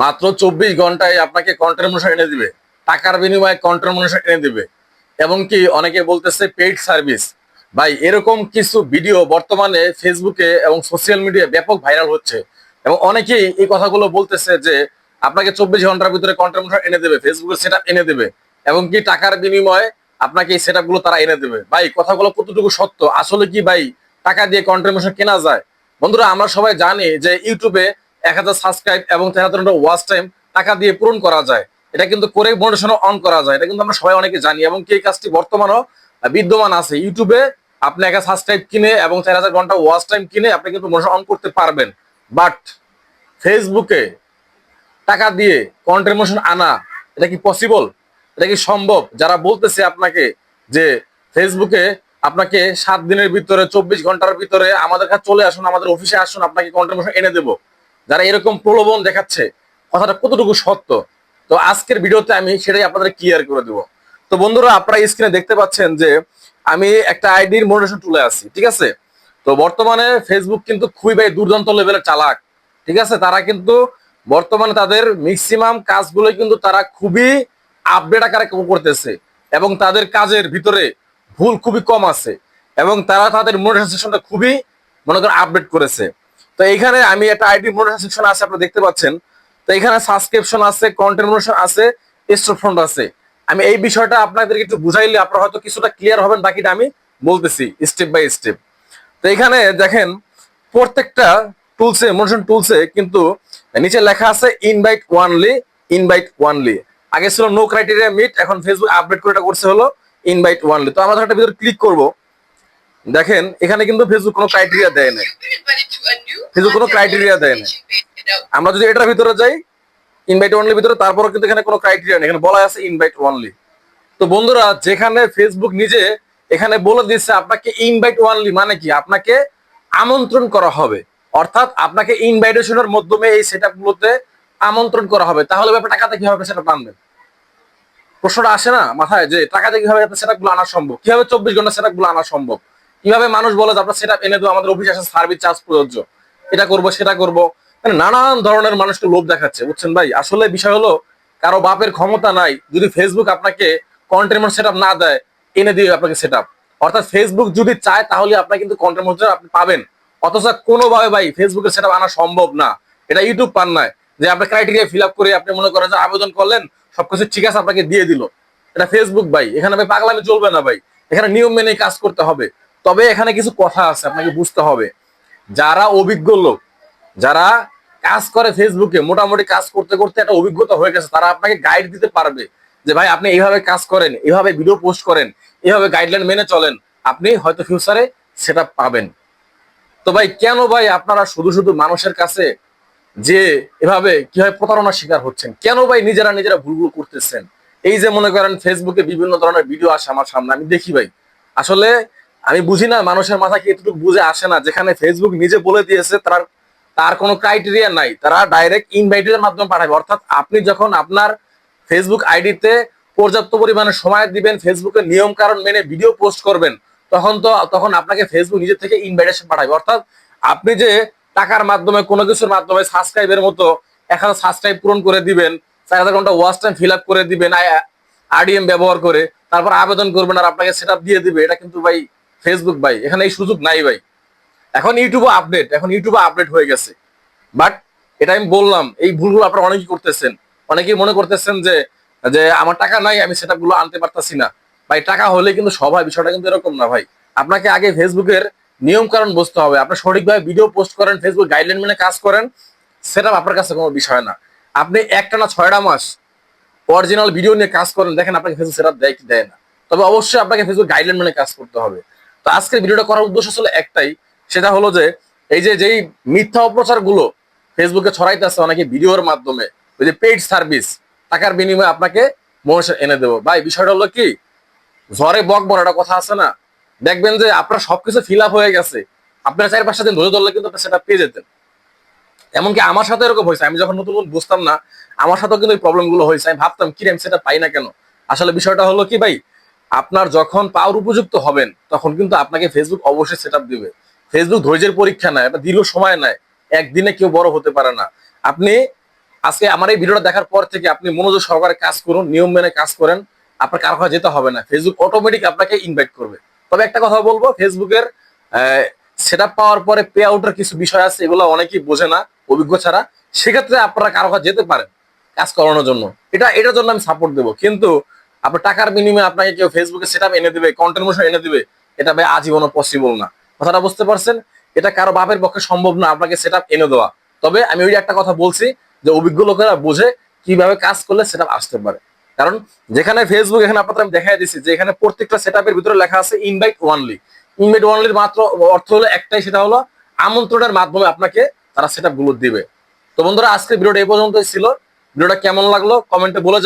মাত্র চব্বিশ ঘন্টায় আপনাকে কন্টেন্ট মনুষ্য এনে দিবে। টাকার বিনিময়ে কন্টেন্ট মনুষ্য এনে দিবে। এবং কি অনেকে বলতেছে পেইড সার্ভিস ভাই, এরকম কিছু ভিডিও বর্তমানে ফেসবুকে এবং সোশ্যাল মিডিয়ায় ব্যাপক ভাইরাল হচ্ছে। এবং অনেকেই এই কথাগুলো বলতেছে যে, আপনাকে চব্বিশ ঘণ্টার ভিতরে কন্টেন্ট এনে দেবে ফেসবুকের সেট এনে দেবে। এবং কি টাকার বিনিময়ে আপনাকে এই সেট তারা এনে দেবে। ভাই, কথাগুলো কতটুকু সত্য? আসলে কি ভাই, টাকা দিয়ে কন্টেন্ট কেনা যায়? বন্ধুরা, আমরা সবাই জানি যে ইউটিউবে এক হাজার সাবস্ক্রাইব এবং তেরো হাজার ওয়াচ টাইম টাকা দিয়ে পূরণ করা যায়। এটা কিন্তু করে মোটিভেশন অন করা যায়। এটা কিন্তু আমরা সবাই অনেকে জানি এবং এই কাজটি বর্তমানেও বিদ্যমান আছে। ইউটিউবে আপনি এক সাবস্ক্রাইব কিনে এবং চার হাজার ঘণ্টা ওয়াচ টাইম কিনে আপনি কিন্তু মোটিভেশন অন করতে পারবেন। বাট ফেসবুকে টাকা দিয়ে কন্টেন্ট মোশন আনা, এটা কি পসিবল এটা কি সম্ভব? যারা বলতেছে আপনাকে যে ফেসবুকে আপনাকে সাত দিনের ভিতরে, চব্বিশ ঘণ্টার ভিতরে আমাদের কাছে চলে আসুন, আমাদের অফিসে আসুন, আপনাকে কন্টেন্ট মোশন এনে দেবো। যারা এরকম প্রলোভন দেখাচ্ছে, কথাটা কতটুকু সত্য? তো আজকের ভিডিওতে আমি সেটাই আপনাদের ক্লিয়ার করে দেবো। তো বন্ধুরা, আপনারা স্ক্রিনে দেখতে পাচ্ছেন যে আমি একটা আইডির মোটিভেশন তুলে আসি ঠিক আছে? তো বর্তমানে ফেসবুক কিন্তু খুবই ভাই দুর্দান্ত লেভেলের চালাক, ঠিক আছে? তারা কিন্তু বর্তমানে তাদের ম্যাক্সিমাম কাজগুলো কিন্তু তারা খুবই আপডেট আকারে করতেছে এবং তাদের কাজের ভিতরে ভুল খুবই কম আছে এবং তারা তাদের সেকশনটা খুবই মনে করেন আপডেট করেছে। তো এইখানে আমি একটা আইডি মোটিভেশন সেকশন আছে, আপনারা দেখতে পাচ্ছেন। তো এখানে সাবস্ক্রিপশন আছে কন্টেন্ট মোটিভেশন আছে ফ্রন্ট আছে। আমি এই বিষয়টা আপনাদেরকে একটু বুঝাইলে আপনারা হয়তো কিছুটা ক্লিয়ার হবেন, বাকিটা আমি বলতেছি স্টেপ বাই স্টেপ তো এখানে দেখেন, প্রত্যেকটা টুলসে মোশন টুলসে কিন্তু নিচে লেখা আছে ইনভাইট ওয়ানলি ইনভাইট ওয়ানলি আগে ছিল নো ক্রাইটেরিয়া মিট এখন ফেসবুক আপডেট করে এটা করছে হলো ইনভাইট ওয়ানলি তো আমরা একটা ভিতরে ক্লিক করব। দেখেন, এখানে কিন্তু ফেসবুক কোনো ক্রাইটেরিয়া দেয় না ফেসবুক কোনো ক্রাইটেরিয়া দেয় না আমরা যদি এটার ভিতরে যাই ইনভাইট ওয়ানলি ভিতরে তারপরে কিন্তু এখানে কোনো ক্রাইটেরিয়া নেই। এখানে বলা আছে ইনভাইট ওয়ানলি তো বন্ধুরা, যেখানে ফেসবুক নিজে এখানে বলে দিচ্ছে আপনাকে ইনভাইট ওয়ানলি মানে কি? আপনাকে আমন্ত্রণ করা হবে। অর্থাৎ আপনাকে ইনভাইটেশনের মাধ্যমে এই সেটআপ গুলোতে আমন্ত্রণ করা হবে। তাহলে ব্যাপার টাকাতে কীভাবে সেটা আনবেন? প্রশ্নটা আসে না মাথায় যে টাকাতে কীভাবে সেটআপগুলো আনা সম্ভব? কীভাবে চব্বিশ ঘণ্টা সেটআপগুলো আনা সম্ভব? কীভাবে মানুষ বলে যে, আপনার সেটআপ এনে দেবো আমাদের অফিসে আসে সার্ভিস চার্জ প্রযোজ্য। এটা করব, সেটা করব। মানে নানান ধরনের মানুষকে লোভ দেখাচ্ছে, বুঝছেন ভাই? আসলে বিষয় হলো, কারও বাপের ক্ষমতা নাই, যদি ফেসবুক আপনাকে কন্টেন্ট সেটআপ না দেয়, এনে দিয়ে আপনাকে সেটআপ অর্থাৎ ফেসবুক যদি চায়, তাহলে আপনার কিন্তু কন্টেন্ট আপনি পাবেন। অথচ কোনোভাবে ভাই ফেসবুকের সেটআপ আনা সম্ভব না। এটা ইউটিউব পান নয় যে আপনি ক্রাইটেরিয়া ফিল করে আপনি মনে করেন যে, আবেদন করলেন, সবকিছু ঠিক আছে, আপনাকে দিয়ে দিল। এটা ফেসবুক ভাই। এখানে ভাই পাগলামি চলবে না ভাই। এখানে নিয়ম মেনে কাজ করতে হবে। তবে এখানে কিছু কথা আছে, আপনাকে বুঝতে হবে। যারা অভিজ্ঞ লোক, যারা কাজ করে ফেসবুকে মোটামুটি কাজ করতে করতে একটা অভিজ্ঞতা হয়ে গেছে, তারা আপনাকে গাইড দিতে পারবে যে, ভাই, আপনি এইভাবে কাজ করেন, এইভাবে ভিডিও পোস্ট করেন, এইভাবে গাইডলাইন মেনে চলেন, আপনি হয়তো ফিউচারে সেটা পাবেন। তো ভাই, কেন ভাই আপনারা শুধু শুধু মানুষের কাছে যে এভাবে কীভাবে প্রতারণার শিকার হচ্ছেন, কেন ভাই নিজেরা নিজেরা ভুলগুলো করতেছেন? এই যে মনে করেন ফেসবুকে বিভিন্ন ধরনের ভিডিও আসে আমার সামনে, আমি দেখি ভাই। আসলে আমি বুঝি না মানুষের মাথা কি এতটুকু বুঝে আসে না, যেখানে ফেসবুক নিজে বলে দিয়েছে তার তার কোনো ক্রাইটেরিয়া নাই। তারা ডাইরেক্ট ইনভাইটের মাধ্যমে পাঠাবে। অর্থাৎ আপনি যখন আপনার ফেসবুক আইডিতে পর্যাপ্ত পরিমাণে সময় দিবেন ফেসবুকের নিয়ম কারণ মেনে ভিডিও পোস্ট করবেন, তখন তো, তখন আপনাকে ফেসবুক নিজে থেকে ইনভাইটেশন পাঠাবে। অর্থাৎ আপনি যে টাকার মাধ্যমে, কোনো কিছুর মাধ্যমে সাবস্ক্রাইবের মতো এক হাজার সাবস্ক্রাইব পূরণ করে দিবেন, চার হাজার ঘণ্টা ওয়াচ টাইম ফিল আপ করে দিবেন আরডিএম ব্যবহার করে, তারপর আবেদন করবেন আর আপনাকে সেটা দিয়ে দিবে, এটা কিন্তু ভাই ফেসবুক ভাই, এখানে এই সুযোগ নাই, ভাই। এখন ইউটিউবে আপডেট এখন ইউটিউবে আপডেট হয়ে গেছে। বাট এটা আমি বললাম, এই ভুলগুলো আপনারা অনেকেই করতেছেন। অনেকেই মনে করতেছেন যে যে আমার টাকা নাই, আমি সেটা গুলো আনতে পারতাছি না। ভাই, টাকা হলে কিন্তু সবাই, বিষয়টা কিন্তু এরকম না, ভাই। আপনাকে আগে ফেসবুকের নিয়ম কারণ বুঝতে হবে। আপনি সঠিকভাবে ভিডিও পোস্ট করেন ফেসবুক গাইডলাইন মেনে কাজ করেন সেটা আপনার কাছে কোনো বিষয় না। আপনি একটা না ছয়টা মাস অরিজিনাল ভিডিও নিয়ে কাজ করেন, দেখেন আপনাকে ফেসবুক সেটা দেয় কি দেয় না। তবে অবশ্যই আপনাকে ফেসবুক গাইডলাইন মেনে কাজ করতে হবে। তো আজকের ভিডিওটা করার উদ্দেশ্য আসলে একটাই সেটা হলো যে এই যে যেই মিথ্যা অপপ্রচারগুলো ফেসবুকে ছড়াইতেছে অনেকে ভিডিওর মাধ্যমে ওই যে পেইড সার্ভিস টাকার বিনিময়ে আপনাকে মনুষ্য এনে দেবো। ভাই বিষয়টা হলো কি? ঝড়ে বক বড় একটা কথা আছে না? দেখবেন যে আপনার সবকিছু ফিল আপ হয়ে গেছে। আপনার চার পাঁচটা দিন ধরে ধরলে কিন্তু আপনি সেটা পেয়ে যেতেন। এমনকি আমার সাথে এরকম হয়েছে। আমি যখন নতুন বুঝতাম না আমার সাথেও কিন্তু এই প্রবলেমগুলো হয়েছে। আমি ভাবতাম কি রে, আমি সেটা পাই না কেন? আসলে বিষয়টা হলো কি ভাই আপনার যখন পাওয়ার উপযুক্ত হবেন, তখন কিন্তু আপনাকে ফেসবুক অবশ্যই সেট দিবে। ফেসবুক ধৈর্যের পরীক্ষা নেয় এটা দীর্ঘ সময় নেয় একদিনে কেউ বড় হতে পারে না। আপনি আজকে আমার এই ভিডিওটা দেখার পর থেকে আপনি মনোযোগ সহকারে কাজ করুন, নিয়ম মেনে কাজ করেন, আপনার কারও কাছে যেতে হবে না। ফেসবুক অটোমেটিক আপনাকে ইনভাইট করবে। তবে একটা কথা বলব ফেসবুকের সেট পাওয়ার পরে পে আউটের কিছু বিষয় আছে, এগুলো অনেকেই বোঝে না, অভিজ্ঞ ছাড়া। সেক্ষেত্রে আপনারা কারও কাছে যেতে পারেন কাজ করানোর জন্য। এটা, এটার জন্য আমি সাপোর্ট দেবো। কিন্তু আপনার টাকার বিনিময়ে আপনাকে কেউ ফেসবুকে সেট এনে দিবে কন্টেন্ট মোশন এনে দিবে, এটা ভাই আজীবনও পসিবল না। কথাটা বুঝতে পারছেন? এটা কারও বাপের পক্ষে সম্ভব না আপনাকে সেট এনে দেওয়া। তবে আমি ওই একটা কথা বলছি যে অভিজ্ঞ লোকেরা বোঝে কীভাবে কাজ করলে সেট আসতে পারে। কারণ যেখানে ফেসবুক এখানে আপনাদের আমি দেখাই দিচ্ছি যে এখানে প্রত্যেকটা সেট ভিতরে লেখা আছে ইনভাইট ওয়ানলি ইনভাইট ওয়ানলির মাত্র অর্থ হলো একটাই, সেটা হলো আমন্ত্রণের মাধ্যমে আপনাকে তারা সেটগুলো দিবে। তো বন্ধুরা আজকে ভিডিওটা এই পর্যন্তই ছিল। ভিডিওটা কেমন লাগল? কমেন্টে বলে